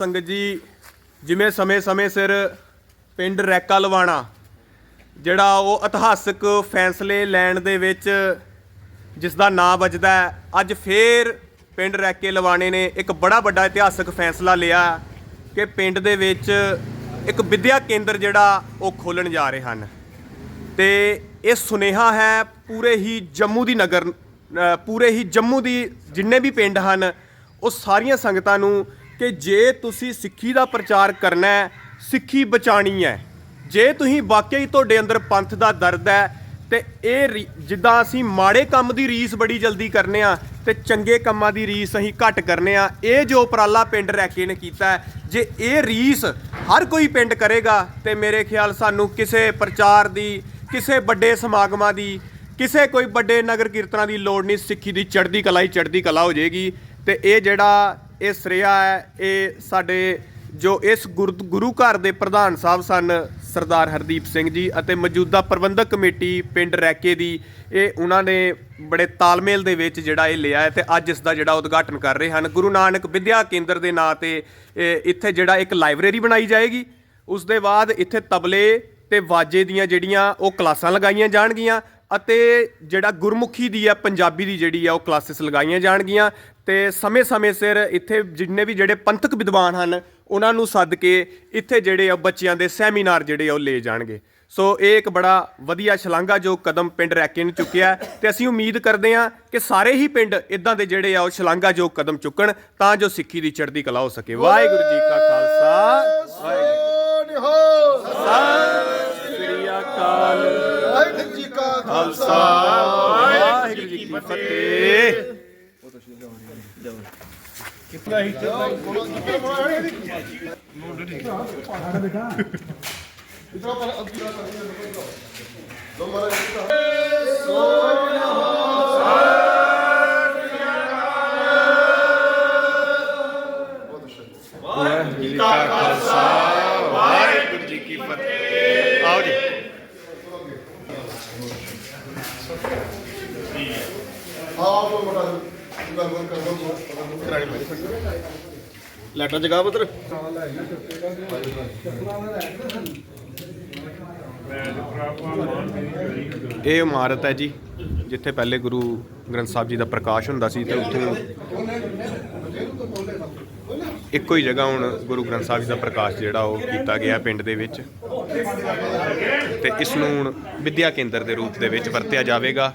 ਸੰਗਤ ਜੀ, ਜਿਵੇਂ ਸਮੇਂ-ਸਮੇਂ ਸਿਰ ਪਿੰਡ ਰੈਕਾ ਲਵਾਣਾ, ਜਿਹੜਾ ਉਹ ਇਤਿਹਾਸਕ ਫੈਸਲੇ ਲੈਣ ਦੇ ਵਿੱਚ ਜਿਸ ਦਾ ਨਾਂ ਵੱਜਦਾ ਅੱਜ ਫੇਰ ਪਿੰਡ ਰੈਕੇ ਲਵਾਣੇ ਨੇ ਇੱਕ ਬੜਾ ਵੱਡਾ ਇਤਿਹਾਸਕ ਫੈਸਲਾ ਲਿਆ ਕਿ ਪਿੰਡ ਦੇ ਵਿੱਚ ਇੱਕ ਵਿਦਿਆ ਕੇਂਦਰ ਜਿਹੜਾ ਉਹ ਖੋਲਣ ਜਾ ਰਹੇ ਹਨ। ਤੇ ਇਹ ਸੁਨੇਹਾ ਹੈ ਪੂਰੇ ਹੀ ਜੰਮੂ ਦੀ ਨਗਰ ਪੂਰੇ ਹੀ ਜੰਮੂ ਦੀ ਜਿੰਨੇ ਵੀ ਪਿੰਡ ਹਨ, ਉਹ ਸਾਰੀਆਂ ਸੰਗਤਾਂ ਨੂੰ ਕਿ ਜੇ ਤੁਸੀਂ ਸਿੱਖੀ ਦਾ ਪ੍ਰਚਾਰ ਕਰਨਾ ਹੈ, ਸਿੱਖੀ ਬਚਾਣੀ ਹੈ। ਜੇ ਤੁਸੀਂ ਵਾਕਈ ਤੁਹਾਡੇ ਅੰਦਰ ਪੰਥ ਦਾ ਦਰਦ ਹੈ, ਤੇ ਇਹ ਰੀ- ਜਿੱਦਾਂ ਅਸੀਂ ਮਾੜੇ ਕੰਮ ਦੀ ਰੀਸ ਬੜੀ ਜਲਦੀ ਕਰਨੇ ਆ, ਤੇ ਚੰਗੇ ਕੰਮਾਂ ਦੀ ਰੀਸ ਅਸੀਂ ਘੱਟ ਕਰਨੇ ਆ, ਇਹ ਜੋ ਉਪਰਾਲਾ ਪਿੰਡ ਰੈਕੇ ਨੇ ਕੀਤਾ ਜੇ ਇਹ ਰੀਸ ਹਰ ਕੋਈ ਪਿੰਡ ਕਰੇਗਾ, ਤੇ ਮੇਰੇ ਖਿਆਲ ਸਾਨੂੰ ਕਿਸੇ ਪ੍ਰਚਾਰ ਦੀ, ਕਿਸੇ ਵੱਡੇ ਸਮਾਗਮਾਂ ਦੀ, ਕਿਸੇ ਕੋਈ ਵੱਡੇ ਨਗਰ ਕੀਰਤਨਾਂ ਦੀ ਲੋੜ ਨਹੀਂ, ਸਿੱਖੀ ਦੀ ਚੜ੍ਹਦੀ ਕਲਾ ਹੀ ਚੜ੍ਹਦੀ ਕਲਾ ਹੋ ਜਾਏਗੀ। ਤੇ ਇਹ ਜਿਹੜਾ ਇਹ ਸ੍ਰੇਆ ਹੈ, ਇਹ ਸਾਡੇ ਜੋ ਇਸ ਗੁਰ- ਗੁਰੂ ਘਰ ਦੇ ਪ੍ਰਧਾਨ ਸਾਹਿਬ ਸਨ, ਸਰਦਾਰ ਹਰਦੀਪ ਸਿੰਘ ਜੀ ਅਤੇ ਮੌਜੂਦਾ ਪ੍ਰਬੰਧਕ ਕਮੇਟੀ ਪਿੰਡ ਰੈਕੇ ਦੀ, ਇਹ ਉਹਨਾਂ ਨੇ ਬੜੇ ਤਾਲਮੇਲ ਦੇ ਵਿੱਚ ਜਿਹੜਾ ਇਹ ਲਿਆ ਹੈ ਤੇ ਅੱਜ ਇਸ ਦਾ ਜਿਹੜਾ ਉਦਘਾਟਨ ਕਰ ਰਹੇ ਹਨ। ਗੁਰੂ ਨਾਨਕ ਵਿਦਿਆ ਕੇਂਦਰ ਦੇ ਨਾਂ ਤੇ, ਇਹ ਇੱਥੇ ਜਿਹੜਾ ਇੱਕ ਲਾਇਬ੍ਰੇਰੀ ਬਣਾਈ ਜਾਏਗੀ। ਉਸ ਦੇ ਬਾਅਦ ਇੱਥੇ ਤਬਲੇ ਤੇ ਵਾਜੇ ਦੀਆਂ ਜਿਹੜੀਆਂ ਉਹ ਕਲਾਸਾਂ ਲਗਾਈਆਂ ਜਾਣਗੀਆਂ ਅਤੇ ਜਿਹੜਾ ਗੁਰਮੁਖੀ ਦੀ ਆ ਪੰਜਾਬੀ ਦੀ ਜਿਹੜੀ ਆ ਉਹ ਕਲਾਸਿਸ ਲਗਾਈਆਂ ਜਾਣਗੀਆਂ। ਤੇ ਸਮੇਂ-ਸਮੇਂ ਸਿਰ ਇੱਥੇ ਜਿੰਨੇ ਵੀ ਜਿਹੜੇ ਪੰਥਕ ਵਿਦਵਾਨ ਹਨ ਉਹਨਾਂ ਨੂੰ ਸੱਦ ਕੇ ਇੱਥੇ ਜਿਹੜੇ ਆ ਬੱਚਿਆਂ ਦੇ ਸੈਮੀਨਾਰ ਜਿਹੜੇ ਆ ਉਹ ਲਏ ਜਾਣਗੇ। ਸੋ ਇਹ ਇੱਕ ਬੜਾ ਵਧੀਆ ਸ਼ਲਾਘਾਯੋਗ ਕਦਮ ਪਿੰਡ ਰੈਕੇ ਨੇ ਚੁੱਕਿਆ ਤੇ ਅਸੀਂ ਉਮੀਦ ਕਰਦੇ ਹਾਂ ਕਿ ਸਾਰੇ ਹੀ ਪਿੰਡ ਇਦਾਂ ਦੇ ਜਿਹੜੇ ਆ ਉਹ ਸ਼ਲਾਘਾਯੋਗ ਕਦਮ ਚੁੱਕਣ ਤਾਂ ਜੋ ਸਿੱਖੀ ਦੀ ਚੜ੍ਹਦੀ ਕਲਾ ਹੋ ਸਕੇ। ਵਾਹਿਗੁਰੂ ਜੀ ਕਾ ਖਾਲਸਾ ਵਾਹਿਗੁਰੂ ਸਤਿ ਸ੍ਰੀ ਅਕਾਲ ਵਾਹਿਗੁਰੂ ਜੀ ਕਾ ਖਾਲਸਾ ਵਾਹਿਗੁਰੂ ਜੀ ਕੀ ਫਤਿਹ। ਇਤਨਾ ਪਰ ਅੱਧੀ ਰਾਤ ਆ ਦੋ ਮਾਰਾ ਵਾਹਿਗੁਰੂ ਜੀ ਕਾ ਖਾਲਸਾ ਵਾਹਿਗੁਰੂ ਜੀ ਕੀ ਫਤਿਹ ਆਓ ਜੀ ਆਪ ਮੋਟਾ ਗੱਲ ਲੈਟਰ ਜਗਾ ਪੁੱਤਰ। ਇਹ ਇਮਾਰਤ ਹੈ ਜੀ, ਜਿੱਥੇ ਪਹਿਲੇ ਗੁਰੂ ਗ੍ਰੰਥ ਸਾਹਿਬ ਜੀ ਦਾ ਪ੍ਰਕਾਸ਼ ਹੁੰਦਾ ਸੀ ਤੇ ਉੱਥੇ ਇੱਕੋ ਹੀ ਜਗ੍ਹਾ ਹੁਣ ਗੁਰੂ ਗ੍ਰੰਥ ਸਾਹਿਬ ਜੀ ਦਾ ਪ੍ਰਕਾਸ਼ ਜਿਹੜਾ ਉਹ ਕੀਤਾ ਗਿਆ ਪਿੰਡ ਦੇ ਵਿੱਚ। ਤੇ ਇਸ ਨੂੰ ਹੁਣ ਵਿਦਿਆ ਕੇਂਦਰ ਦੇ ਰੂਪ ਦੇ ਵਿੱਚ ਵਰਤਿਆ ਜਾਵੇਗਾ।